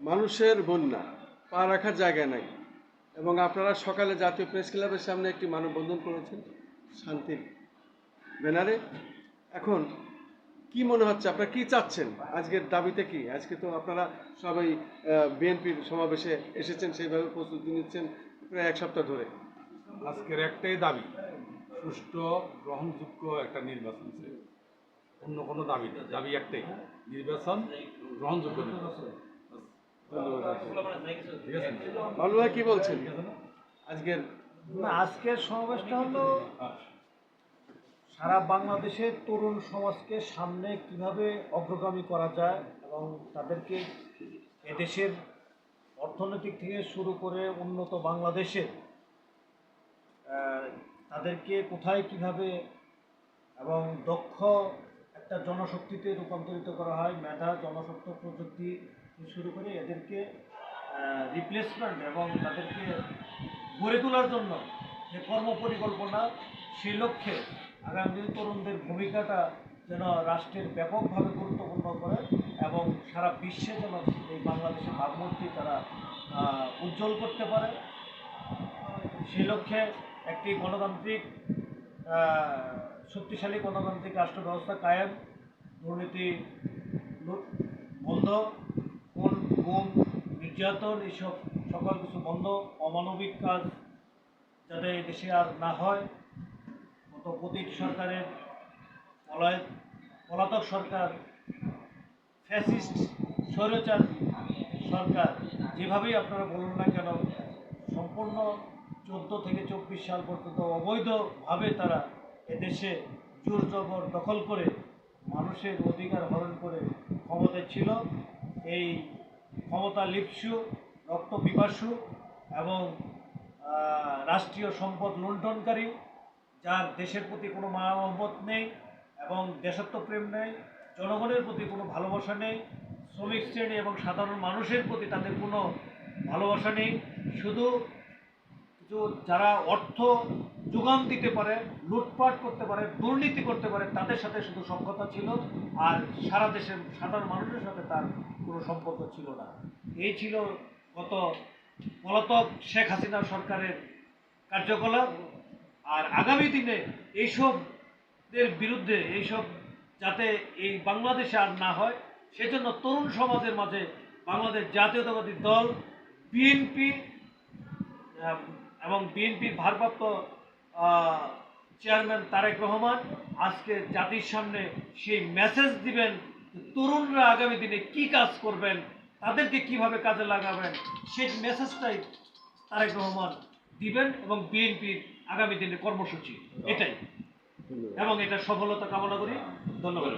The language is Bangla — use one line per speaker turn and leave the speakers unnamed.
মানুষের বন্যা, পা রাখার জায়গা নাই। এবং আপনারা সকালে জাতীয় প্রেস ক্লাবের সামনে একটি মানববন্ধন করেছেন, শান্তির ব্যানারে। এখন কি মনে হচ্ছে, আপনারা কি চাচ্ছেন? আজকের দাবিতে কি? আজকে তো আপনারা সবাই বিএনপির সমাবেশে এসেছেন, সেইভাবে প্রস্তুতি নিচ্ছেন প্রায় এক সপ্তাহ ধরে।
আজকের একটাই দাবি, সুষ্ঠু, গ্রহণযোগ্য একটা নির্বাচন অন্য কোনো দাবি নেই দাবি একটাই, নির্বাচন গ্রহণযোগ্য নির্বাচন।
ভাই কি বলছেন? আজকের
আজকের সমাবেশটা হলো সারা বাংলাদেশের তরুণ সমাজকে সামনে কীভাবে অগ্রগামী করা যায় এবং তাদেরকে এদেশের অর্থনৈতিক থেকে শুরু করে উন্নত বাংলাদেশের আহ, তাদেরকে কোথায় কীভাবে এবং দক্ষ একটা জনশক্তিতে রূপান্তরিত করা হয় মেধা জনশক্তি প্রযুক্তি শুরু করে এদেরকে রিপ্লেসমেন্ট এবং তাদেরকে গড়ে তোলার জন্য যে কর্ম পরিকল্পনা সেই লক্ষ্যে আগামী তরুণদের ভূমিকাটা যেন রাষ্ট্রের ব্যাপকভাবে গুরুত্বপূর্ণ করে এবং সারা বিশ্বে যেন এই বাংলাদেশের ভাবমূর্তি তারা উজ্জ্বল করতে পারে। সেই লক্ষ্যে একটি গণতান্ত্রিক শক্তিশালী গণতান্ত্রিক রাষ্ট্র ব্যবস্থা কায়েম। দুর্নীতি বন্ধ। গুম নির্যাতন এইসব সকল কিছু বন্ধ, অমানবিক কাজ যাতে দেশে আর না হয়। গত প্রতীক সরকারের পলায় পলাতক সরকার, ফ্যাসিস্ট, স্বৈরাচার সরকার, যেভাবেই আপনারা বলুন না কেন, সম্পূর্ণ চোদ্দ থেকে চব্বিশ সাল পর্যন্ত অবৈধভাবে তারা এদেশে জোর জবর দখল করে মানুষের অধিকার হরণ করে ক্ষমতায় ছিল। এই ক্ষমতা লিপসু, রক্ত পিপাসু এবং রাষ্ট্রীয় সম্পদ লুণ্ঠনকারী, যার দেশের প্রতি কোনো মায়া মহব্বত নেই এবং দেশত্বপ্রেম নেই, জনগণের প্রতি কোনো ভালোবাসা নেই, শ্রমিক শ্রেণি এবং সাধারণ মানুষের প্রতি তাদের কোনো ভালোবাসা নেই। শুধু যারা অর্থ যোগান দিতে পারে, লুটপাট করতে পারে, দুর্নীতি করতে পারে, তাদের সাথে শুধু সক্ষতা ছিল আর সারা দেশের সাধারণ মানুষের সাথে তার কোনো সম্পর্ক ছিল না। এই ছিল গত পলাতক শেখ হাসিনা সরকারের কার্যকলাপ আর আগামী দিনে এইসবদের বিরুদ্ধে এইসব যাতে এই বাংলাদেশে আর না হয়, সেজন্য তরুণ সমাজের মাঝে বাংলাদেশ জাতীয়তাবাদী দল, বিএনপি এবং বিএনপির ভারপ্রাপ্ত চেয়ারম্যান তারেক রহমান আজকে জাতির সামনে সেই মেসেজ দিবেন তরুণরা আগামী দিনে কি কাজ করবেন তাদেরকে কীভাবে কাজে লাগাবেন সেই মেসেজটাই তারেক রহমান দিবেন এবং বিএনপির আগামী দিনে কর্মসূচি। এটাই। এবং এটা সফলতা কামনা করি। ধন্যবাদ।